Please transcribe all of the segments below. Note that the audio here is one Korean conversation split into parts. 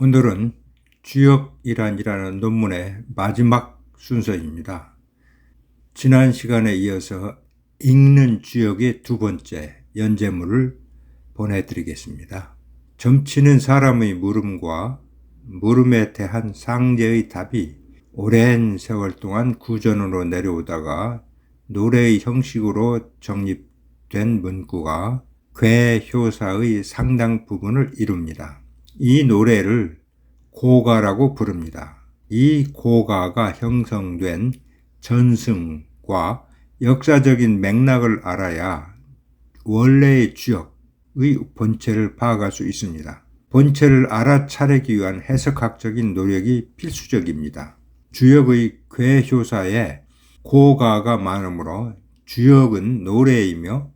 오늘은 주역이란이라는 논문의 마지막 순서입니다. 지난 시간에 이어서 읽는 주역의 두 번째 연재물을 보내드리겠습니다. 점치는 사람의 물음과 물음에 대한 상제의 답이 오랜 세월 동안 구전으로 내려오다가 노래의 형식으로 정립된 문구가 괴효사의 상당 부분을 이룹니다. 이 노래를 고가라고 부릅니다. 이 고가가 형성된 전승과 역사적인 맥락을 알아야 원래의 주역의 본체를 파악할 수 있습니다. 본체를 알아차리기 위한 해석학적인 노력이 필수적입니다. 주역의 괴효사에 고가가 많으므로 주역은 노래이며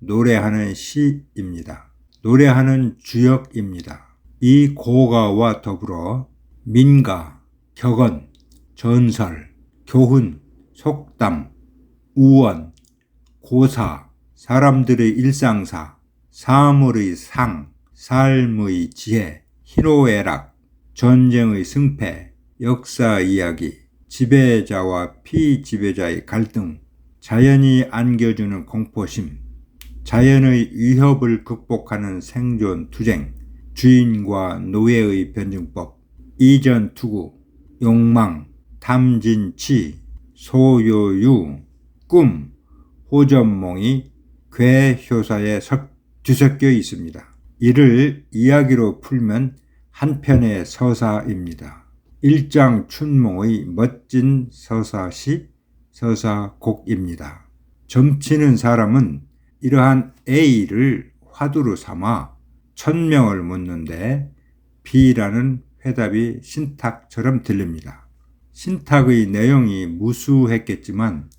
노래하는 시입니다. 노래하는 주역입니다. 이 고가와 더불어 민가, 격언, 전설, 교훈, 속담, 우원, 고사, 사람들의 일상사, 사물의 상, 삶의 지혜, 희노애락, 전쟁의 승패, 역사 이야기, 지배자와 피지배자의 갈등, 자연이 안겨주는 공포심, 자연의 위협을 극복하는 생존 투쟁, 주인과 노예의 변증법, 이전 투구, 욕망, 탐진치, 소요유, 꿈, 호전몽이 괴효사에 뒤섞여 있습니다. 이를 이야기로 풀면 한 편의 서사입니다. 일장 춘몽의 멋진 서사시, 서사곡입니다. 점치는 사람은 이러한 A를 화두로 삼아 천명을 묻는데 B라는 회답이 신탁처럼 들립니다. 신탁의 내용이 무수했겠지만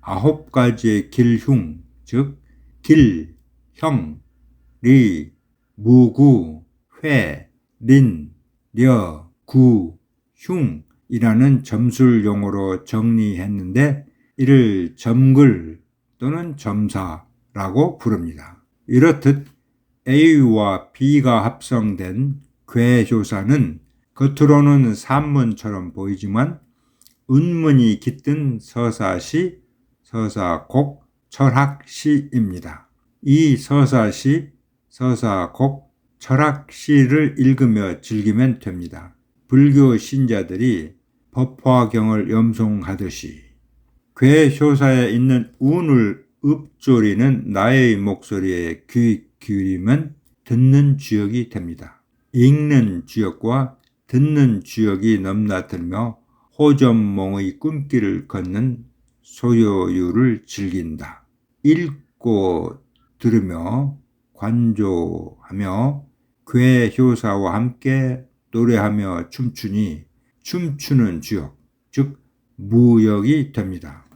아홉 가지의 길흉, 즉 길, 형, 리, 무구, 회, 린, 려, 구, 흉이라는 점술 용어로 정리했는데 이를 점글 또는 점사라고 부릅니다. 이렇듯 A와 B가 합성된 괴조사는 겉으로는 산문처럼 보이지만 은문이 깃든 서사시, 서사곡, 철학시입니다. 이 서사시, 서사곡, 철학시를 읽으며 즐기면 됩니다. 불교 신자들이 법화경을 염송하듯이 괴효사에 있는 운을 읊조리는 나의 목소리에 귀 기울이면 듣는 주역이 됩니다. 읽는 주역과 듣는 주역이 넘나들며 호전몽의 꿈길을 걷는 소요유를 즐긴다. 읽고 들으며 관조하며 괴효사와 함께 노래하며 춤추니 춤추는 주역, 즉 무역이 됩니다.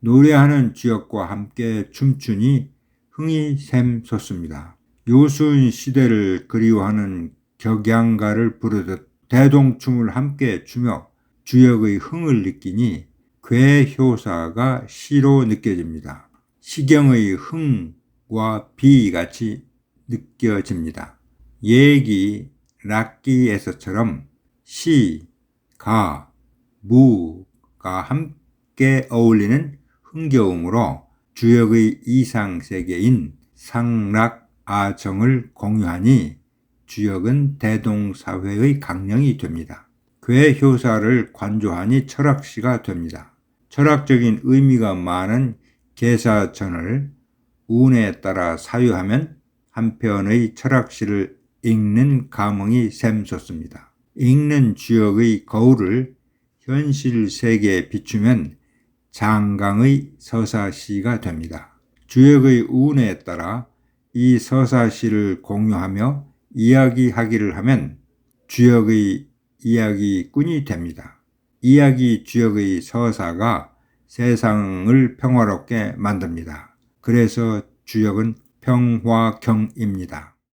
노래하는 주역과 함께 춤추니 흥이 샘솟습니다. 요순 시대를 그리워하는 격양가를 부르듯 대동춤을 함께 추며 주역의 흥을 느끼니 괴효사가 시로 느껴집니다. 시경의 흥과 비 같이 느껴집니다. 예기, 락기에서처럼 시, 가, 무가 함께 어울리는 흥겨움으로 주역의 이상 세계인 상락 아정을 공유하니 주역은 대동사회의 강령이 됩니다. 괴 효사를 관조하니 철학시가 됩니다. 철학적인 의미가 많은 계사전을 운에 따라 사유하면 한편의 철학시를 읽는 감흥이 샘솟습니다. 읽는 주역의 거울을 현실 세계에 비추면 장강의 서사시가 됩니다. 주역의 운에 따라 이 서사시를 공유하며 이야기하기를 하면 주역의 이야기꾼이 됩니다. 이야기 주역의 서사가 세상을 평화롭게 만듭니다. 그래서 주역은 평화경입니다.